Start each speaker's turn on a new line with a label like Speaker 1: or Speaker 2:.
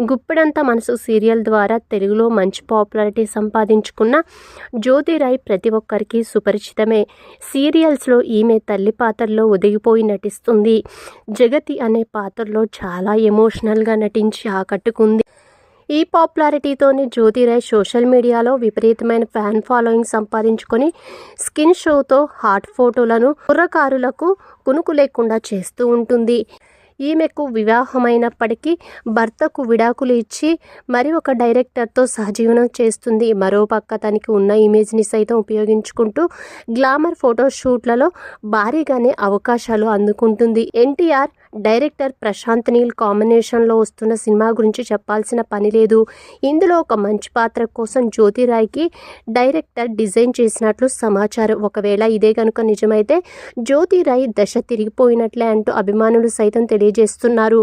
Speaker 1: గుప్పెడంత మనసు సీరియల్ ద్వారా తెలుగులో మంచి పాపులారిటీ సంపాదించుకున్న జ్యోతిరాయ్ ప్రతి ఒక్కరికి సుపరిచితమే. సీరియల్స్లో ఈమె తల్లి పాత్రలో ఒదిగిపోయి నటిస్తుంది. జగతి అనే పాత్రలో చాలా ఎమోషనల్గా నటించి ఆకట్టుకుంది. ఈ పాపులారిటీతోనే జ్యోతిరాయ్ సోషల్ మీడియాలో విపరీతమైన ఫ్యాన్ ఫాలోయింగ్ సంపాదించుకొని స్కిన్ షోతో హాట్ ఫోటోలను కుర్రకారులకు కునుకు లేకుండా చేస్తూ ఉంటుంది. ఈమెకు వివాహమైనప్పటికీ భర్తకు విడాకులు ఇచ్చి మరి ఒక డైరెక్టర్తో సహజీవనం చేస్తుంది. మరోపక్క తనకి ఉన్న ఇమేజ్ని సైతం ఉపయోగించుకుంటూ గ్లామర్ ఫోటోషూట్లలో భారీగానే అవకాశాలు అందుకుంటుంది. ఎన్టీఆర్ డైరెక్టర్ ప్రశాంత్ నీల్ కాంబినేషన్లో వస్తున్న సినిమా గురించి చెప్పాల్సిన పని లేదు. ఇందులో ఒక మంచి పాత్ర కోసం జ్యోతిరాయ్కి డైరెక్టర్ డిజైన్ చేసినట్లు సమాచారం. ఒకవేళ ఇదే కనుక నిజమైతే జ్యోతిరాయ్ దశ తిరిగిపోయినట్లే అంటూ అభిమానులు సైతం తెలియజేస్తున్నారు.